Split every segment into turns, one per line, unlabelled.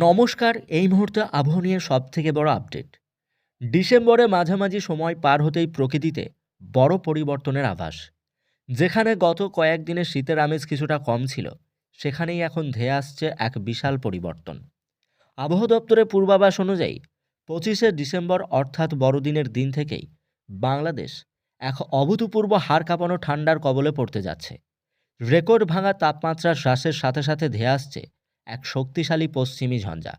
নমস্কার, এই মুহূর্তে আবহাওয়া নিয়ে সব থেকে বড় আপডেট ডিসেম্বরে মাঝামাঝি সময় পার হতেই প্রকৃতিতে বড় পরিবর্তনের আভাস। যেখানে গত কয়েকদিনে শীতের আমেজ কিছুটা কম ছিল, সেখানেই এখন ধেয়ে আসছে এক বিশাল পরিবর্তন। আবহাওয়া দপ্তরের পূর্বাভাস অনুযায়ী, পঁচিশে ডিসেম্বর অর্থাৎ বড়দিনের দিন থেকেই বাংলাদেশ এক অভূতপূর্ব হাড় কাঁপানো ঠান্ডার কবলে পড়তে যাচ্ছে। রেকর্ড ভাঙা তাপমাত্রা হ্রাসের সাথে সাথে ধেয়ে আসছে এক শক্তিশালী পশ্চিমী ঝঞ্ঝা।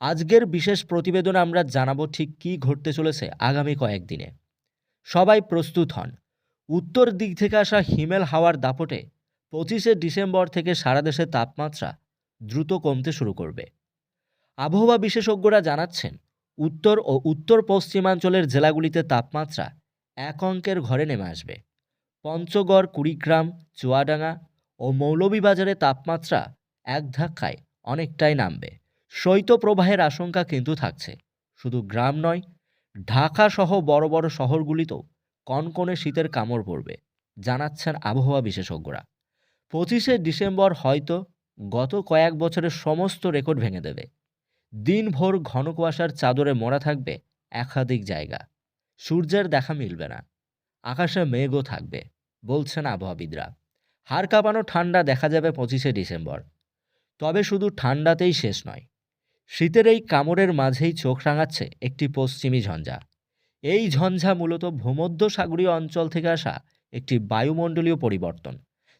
আজকের বিশেষ প্রতিবেদন আমরা জানাব ঠিক কী ঘটতে চলেছে আগামী কয়েকদিনে। সবাই প্রস্তুত হন। উত্তর দিক থেকে আসা হিমেল হাওয়ার দাপটে পঁচিশে ডিসেম্বর থেকে সারা দেশে তাপমাত্রা দ্রুত কমতে শুরু করবে। আবহাওয়া বিশেষজ্ঞরা জানাচ্ছেন, উত্তর ও উত্তর পশ্চিমাঞ্চলের জেলাগুলিতে তাপমাত্রা এক অঙ্কের ঘরে নেমে আসবে। পঞ্চগড়, কুড়িগ্রাম, চুয়াডাঙ্গা ও মৌলভীবাজারে তাপমাত্রা এক ধাক্কায় অনেকটাই নামবে। শৈত্যপ্রবাহের আশঙ্কা কিন্তু থাকছে। শুধু গ্রাম নয় ঢাকা সহ বড় বড় শহরগুলিতেও কনকনে শীতের কামড় পড়বে, জানাচ্ছেন আবহাওয়া বিশেষজ্ঞরা। পঁচিশে ডিসেম্বর হয়তো গত কয়েক বছরের সমস্ত রেকর্ড ভেঙে দেবে। দিনভর ঘন কুয়াশার চাদরে মোড়া থাকবে একাধিক জায়গা। সূর্যের দেখা মিলবে না। আকাশে মেঘও থাকবে, বলছেন আবহাওয়াবিদরা। হাড় কাঁপানো ঠান্ডা দেখা যাবে পঁচিশে ডিসেম্বর। তবে শুধু ঠান্ডাতেই শেষ নয়। শীতের এই কামড়ের মাঝেই চোখ রাঙাচ্ছে একটি পশ্চিমী ঝঞ্ঝা। এই ঝঞ্ঝা মূলত ভূমধ্যসাগরীয় অঞ্চল থেকে আসা একটি বায়ুমণ্ডলীয় পরিবর্তন,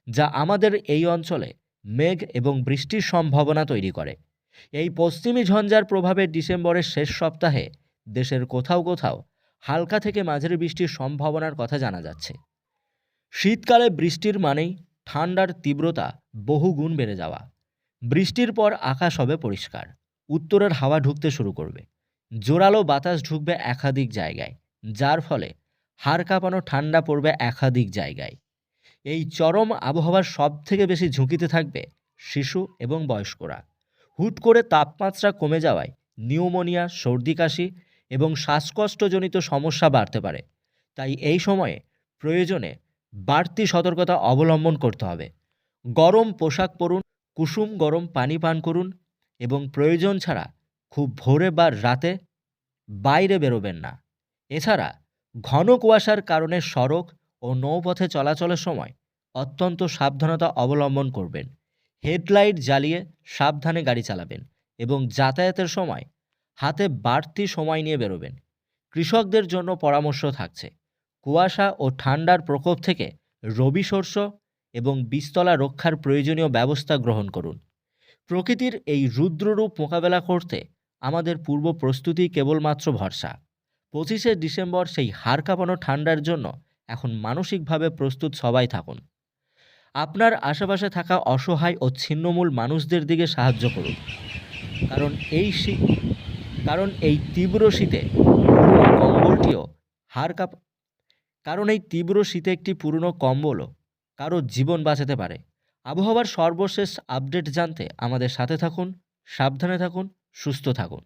যা আমাদের এই অঞ্চলে মেঘ এবং বৃষ্টির সম্ভাবনা তৈরি করে। এই পশ্চিমী ঝঞ্ঝার প্রভাবে ডিসেম্বরের শেষ সপ্তাহে দেশের কোথাও কোথাও হালকা থেকে মাঝারি বৃষ্টির সম্ভাবনার কথা জানা যাচ্ছে। শীতকালে বৃষ্টির মানেই ঠান্ডার তীব্রতা বহুগুণ বেড়ে যাওয়া। বৃষ্টির পর আকাশ হবে পরিষ্কার। উত্তরের হাওয়া ঢুকতে শুরু করবে। জোরালো বাতাস ঢুকবে একাধিক জায়গায়, যার ফলে হাড় কাঁপানো ঠান্ডা পড়বে একাধিক জায়গায়। এই চরম আবহাওয়ার সব থেকে বেশি ঝুঁকিতে থাকবে শিশু এবং বয়স্করা। হুট করে তাপমাত্রা কমে যাওয়ায় নিউমোনিয়া, সর্দি কাশি এবং শ্বাসকষ্টজনিত সমস্যা বাড়তে পারে। তাই এই সময়ে প্রয়োজনে বাড়তি সতর্কতা অবলম্বন করতে হবে। গরম পোশাক পরুন কুসুম গরম পানি পান করুন এবং প্রয়োজন ছাড়া খুব ভোরে বা রাতে বাইরে বেরোবেন না। এছাড়া ঘন কুয়াশার কারণে সড়ক ও নৌপথে চলাচলের সময় অত্যন্ত সাবধানতা অবলম্বন করবেন। হেডলাইট জ্বালিয়ে সাবধানে গাড়ি চালাবেন এবং যাতায়াতের সময় হাতে বাড়তি সময় নিয়ে বেরোবেন। কৃষকদের জন্য পরামর্শ থাকছে, কুয়াশা ও ঠান্ডার প্রকোপ থেকে রবি শস্য এবং বীজতলা রক্ষার প্রয়োজনীয় ব্যবস্থা গ্রহণ করুন। প্রকৃতির এই রুদ্ররূপ মোকাবেলা করতে আমাদের পূর্ব প্রস্তুতি কেবলমাত্র ভরসা। পঁচিশে ডিসেম্বর সেই হাড় কাঁপানো ঠান্ডার জন্য এখন মানসিকভাবে প্রস্তুত সবাই থাকুন। আপনার আশেপাশে থাকা অসহায় ও ছিন্নমূল মানুষদের দিকে সাহায্য করুন। কারণ এই শীত কারণ এই তীব্র শীতে কম্বলটিও হাড় কাঁপ, কারণ এই তীব্র শীতে একটি পুরনো কম্বলও কারও জীবন বাঁচাতে পারে। আবহাওয়ার সর্বশেষ আপডেট জানতে আমাদের সাথে থাকুন, সাবধানে থাকুন, সুস্থ থাকুন।